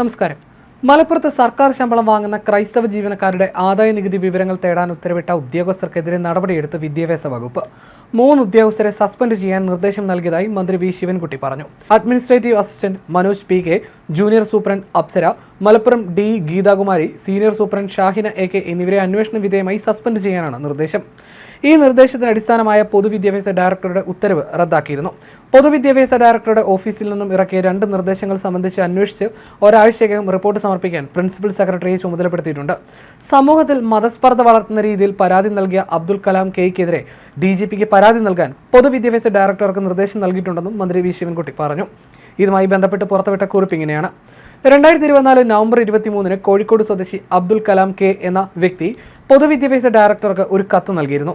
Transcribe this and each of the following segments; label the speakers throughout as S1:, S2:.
S1: നമസ്കാരം. മലപ്പുറത്ത് സർക്കാർ ശമ്പളം വാങ്ങുന്ന ക്രൈസ്തവ ജീവനക്കാരുടെ ആദായ നികുതി വിവരങ്ങൾ തേടാൻ ഉത്തരവിട്ട ഉദ്യോഗസ്ഥർക്കെതിരെ നടപടിയെടുത്ത് വിദ്യാഭ്യാസ വകുപ്പ്. മൂന്ന് ഉദ്യോഗസ്ഥരെ സസ്പെൻഡ് ചെയ്യാൻ നിർദ്ദേശം നൽകിയതായി മന്ത്രി വി. ശിവൻകുട്ടി പറഞ്ഞു. Administrative assistant Manoj P. K junior superintendent Apsara Malappuram D. Geethakumari senior superintendent Shahina A. K. എന്നിവരെ അന്വേഷണ വിധേയമായി സസ്പെൻഡ് ചെയ്യാനാണ് നിർദ്ദേശം. ഈ നിർദ്ദേശത്തിന് അടിസ്ഥാനമായ പൊതുവിദ്യാഭ്യാസ ഡയറക്ടറുടെ ഉത്തരവ് റദ്ദാക്കിയിരുന്നു. പൊതുവിദ്യാഭ്യാസ ഡയറക്ടറുടെ ഓഫീസിൽ നിന്നും ഇറക്കിയ രണ്ട് നിർദ്ദേശങ്ങൾ സംബന്ധിച്ച് അന്വേഷിച്ച് ഒരാഴ്ചയ്ക്കകം റിപ്പോർട്ട് സമർപ്പിക്കാൻ പ്രിൻസിപ്പൽ സെക്രട്ടറിയെ ചുമതലപ്പെടുത്തിയിട്ടുണ്ട്. സമൂഹത്തിൽ മതസ്പർദ്ധ വളർത്തുന്ന രീതിയിൽ പരാതി നൽകിയ അബ്ദുൽ കലാം കെയ്ക്കെതിരെ ഡി ജി പിക്ക് പരാതി നൽകാൻ പൊതുവിദ്യാഭ്യാസ ഡയറക്ടർക്ക് നിർദ്ദേശം നൽകിയിട്ടുണ്ടെന്നും മന്ത്രി വി ശിവൻകുട്ടി പറഞ്ഞു. ഇതുമായി ബന്ധപ്പെട്ട് പുറത്തുവിട്ട കുറിപ്പ് ഇങ്ങനെയാണ്. രണ്ടായിരത്തി ഇരുപത്തിനാല് നവംബർ ഇരുപത്തിമൂന്നിന് കോഴിക്കോട് സ്വദേശി അബ്ദുൽ കലാം കെ എന്ന വ്യക്തി പൊതുവിദ്യാഭ്യാസ ഡയറക്ടർക്ക് ഒരു കത്ത് നൽകിയിരുന്നു.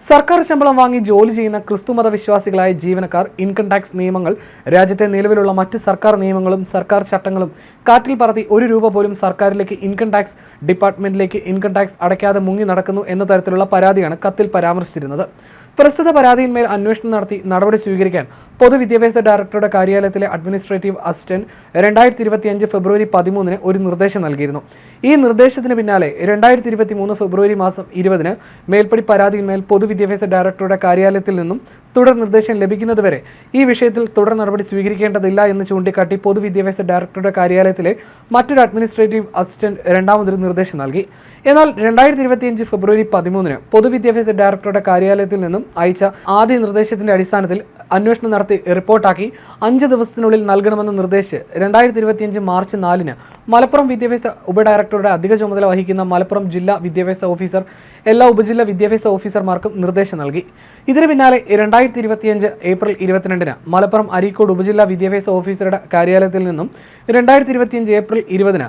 S1: സർക്കാർ ശമ്പളം വാങ്ങി ജോലി ചെയ്യുന്ന ക്രിസ്തുമത വിശ്വാസികളായ ജീവനക്കാർ ഇൻകം ടാക്സ് നിയമങ്ങൾ രാജ്യത്തെ നിലവിലുള്ള മറ്റ് സർക്കാർ നിയമങ്ങളും സർക്കാർ ചട്ടങ്ങളും കാറ്റിൽ പറത്തി ഒരു രൂപ പോലും സർക്കാരിലേക്ക് ഇൻകം ടാക്സ് ഡിപ്പാർട്ട്മെന്റിലേക്ക് ഇൻകം ടാക്സ് അടയ്ക്കാതെ മുങ്ങി നടക്കുന്നു എന്ന തരത്തിലുള്ള പരാതിയാണ് കത്തിൽ പരാമർശിച്ചിരുന്നത്. പ്രസ്തുത പരാതിയിന്മേൽ അന്വേഷണം നടത്തി നടപടി സ്വീകരിക്കാൻ പൊതുവിദ്യാഭ്യാസ ഡയറക്ടറുടെ കാര്യാലയത്തിലെ അഡ്മിനിസ്ട്രേറ്റീവ് അസിസ്റ്റന്റ് രണ്ടായിരത്തി ഇരുപത്തിയഞ്ച് ഫെബ്രുവരി പതിമൂന്നിന് ഒരു നിർദ്ദേശം നൽകിയിരുന്നു. ഈ നിർദ്ദേശത്തിന് പിന്നാലെ രണ്ടായിരത്തി ഇരുപത്തി മൂന്ന് ഫെബ്രുവരി മാസം ഇരുപതിന് മേൽപ്പടി പരാതിയിന്മേൽ പൊതുവിദ്യാഭ്യാസ ഡയറക്ടറുടെ കാര്യാലയത്തിൽ നിന്നും തുടർ നിർദ്ദേശം ലഭിക്കുന്നതുവരെ ഈ വിഷയത്തിൽ തുടർ നടപടി സ്വീകരിക്കേണ്ടതില്ല എന്ന് ചൂണ്ടിക്കാട്ടി പൊതുവിദ്യാഭ്യാസ ഡയറക്ടറുടെ കാര്യാലയത്തിലെ മറ്റൊരു അഡ്മിനിസ്ട്രേറ്റീവ് അസിസ്റ്റന്റ് രണ്ടാമതൊരു നിർദ്ദേശം നൽകി. എന്നാൽ രണ്ടായിരത്തി ഇരുപത്തിയഞ്ച് ഫെബ്രുവരി പതിമൂന്നിന് പൊതുവിദ്യാഭ്യാസ ഡയറക്ടറുടെ കാര്യാലയത്തിൽ നിന്നും അയച്ച ആദ്യ നിർദ്ദേശത്തിന്റെ അടിസ്ഥാനത്തിൽ അന്വേഷണം നടത്തി റിപ്പോർട്ടാക്കി അഞ്ച് ദിവസത്തിനുള്ളിൽ നൽകണമെന്ന് നിർദ്ദേശിച്ച് രണ്ടായിരത്തി ഇരുപത്തിയഞ്ച് മാർച്ച് നാലിന് മലപ്പുറം വിദ്യാഭ്യാസ ഉപഡയറക്ടറുടെ അധിക ചുമതല വഹിക്കുന്ന മലപ്പുറം ജില്ലാ വിദ്യാഭ്യാസ ഓഫീസർ എല്ലാ ഉപജില്ലാ വിദ്യാഭ്യാസ ഓഫീസർമാർക്കും നിർദ്ദേശം നൽകി. ഇതിനു പിന്നാലെ രണ്ടായിരത്തി ഇരുപത്തിയഞ്ച് ഏപ്രിൽ ഇരുപത്തിരണ്ടിന് മലപ്പുറം അരീക്കോട് ഉപജില്ലാ വിദ്യാഭ്യാസ ഓഫീസറുടെ കാര്യാലയത്തിൽ നിന്നും രണ്ടായിരത്തി ഇരുപത്തിയഞ്ച് ഏപ്രിൽ ഇരുപതിന്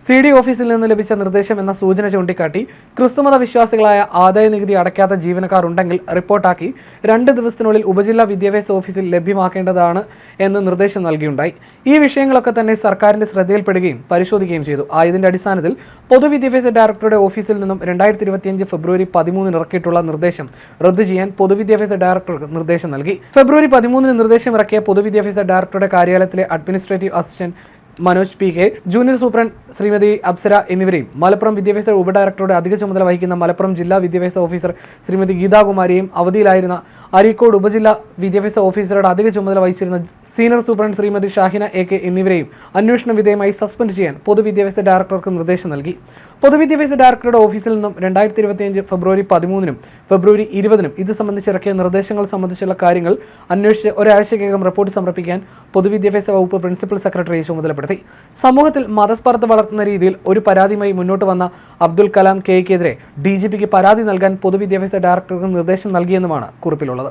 S1: സി ഡി ഓഫീസിൽ നിന്ന് ലഭിച്ച നിർദ്ദേശം എന്ന സൂചന ചൂണ്ടിക്കാട്ടി ക്രിസ്തുമത വിശ്വാസികളായ ആദായ നികുതി അടയ്ക്കാത്ത ജീവനക്കാർ ഉണ്ടെങ്കിൽ റിപ്പോർട്ടാക്കി രണ്ട് ദിവസത്തിനുള്ളിൽ ഉപജില്ലാ വിദ്യാഭ്യാസ ഓഫീസിൽ ലഭ്യമാക്കേണ്ടതാണ് എന്ന് നിർദ്ദേശം നൽകിയുണ്ടായി. ഈ വിഷയങ്ങളൊക്കെ തന്നെ സർക്കാരിന്റെ ശ്രദ്ധയിൽപ്പെടുകയും പരിശോധിക്കുകയും ചെയ്തു. ആയതിന്റെ അടിസ്ഥാനത്തിൽ പൊതുവിദ്യാഭ്യാസ ഡയറക്ടറുടെ ഓഫീസിൽ നിന്നും രണ്ടായിരത്തി ഇരുപത്തിയഞ്ച് ഫെബ്രുവരി പതിമൂന്നിന് ഇറക്കിയിട്ടുള്ള നിർദ്ദേശം റദ്ദു ചെയ്യാൻ പൊതുവിദ്യാഭ്യാസ ഡയറക്ടർക്ക് നിർദ്ദേശം നൽകി. ഫെബ്രുവരി പതിമൂന്നിന് നിർദ്ദേശം ഇറക്കിയ പൊതുവിദ്യാഭ്യാസ ഡയറക്ടറുടെ കാര്യാലയത്തിലെ administrative assistant Manoj P K junior superintendent Shrimati Apsara എന്നിവരെയും മലപ്പുറം വിദ്യാഭ്യാസ ഉപഡയറക്ടറുടെ അധിക ചുമതല വഹിക്കുന്ന മലപ്പുറം ജില്ലാ വിദ്യാഭ്യാസ ഓഫീസർ ശ്രീമതി ഗീതാകുമാരിയും അവധിയിലായിരുന്ന അരീക്കോട് ഉപജില്ലാ വിദ്യാഭ്യാസ ഓഫീസറുടെ അധിക ചുമതല വഹിച്ചിരുന്ന senior superintendent Shrimati Shahina A K എന്നിവരെയും അന്വേഷണ വിധേയമായി സസ്പെൻഡ് ചെയ്യാൻ പൊതുവിദ്യാഭ്യാസ ഡയറക്ടർക്ക് നിർദ്ദേശം നൽകി. പൊതുവിദ്യാഭ്യാസ ഡയറക്ടറുടെ ഓഫീസിൽ നിന്നും രണ്ടായിരത്തി ഇരുപത്തിയഞ്ച് ഫെബ്രുവരി പതിമൂന്നിനും ഫെബ്രുവരി ഇരുപതിനും ഇത് സംബന്ധിച്ച് ഇറക്കിയ നിർദ്ദേശങ്ങൾ സംബന്ധിച്ചുള്ള കാര്യങ്ങൾ അന്വേഷിച്ച് ഒരാഴ്ചയ്ക്കകം റിപ്പോർട്ട് സമർപ്പിക്കാൻ പൊതുവിദ്യാഭ്യാസ വകുപ്പ് പ്രിൻസിപ്പൽ സെക്രട്ടറിയെ ചുമതലപ്പെടുത്തി. സമൂഹത്തിൽ മതസ്പർദ്ധ വളർത്തുന്ന രീതിയിൽ ഒരു പരാതിയുമായി മുന്നോട്ട് വന്ന അബ്ദുൽ കലാം കെയ്ക്കെതിരെ ഡി ജി പിക്ക് പരാതി നൽകാൻ പൊതുവിദ്യാഭ്യാസ ഡയറക്ടർക്ക് നിർദ്ദേശം നൽകിയെന്നുമാണ് കുറിപ്പിലുള്ളത്.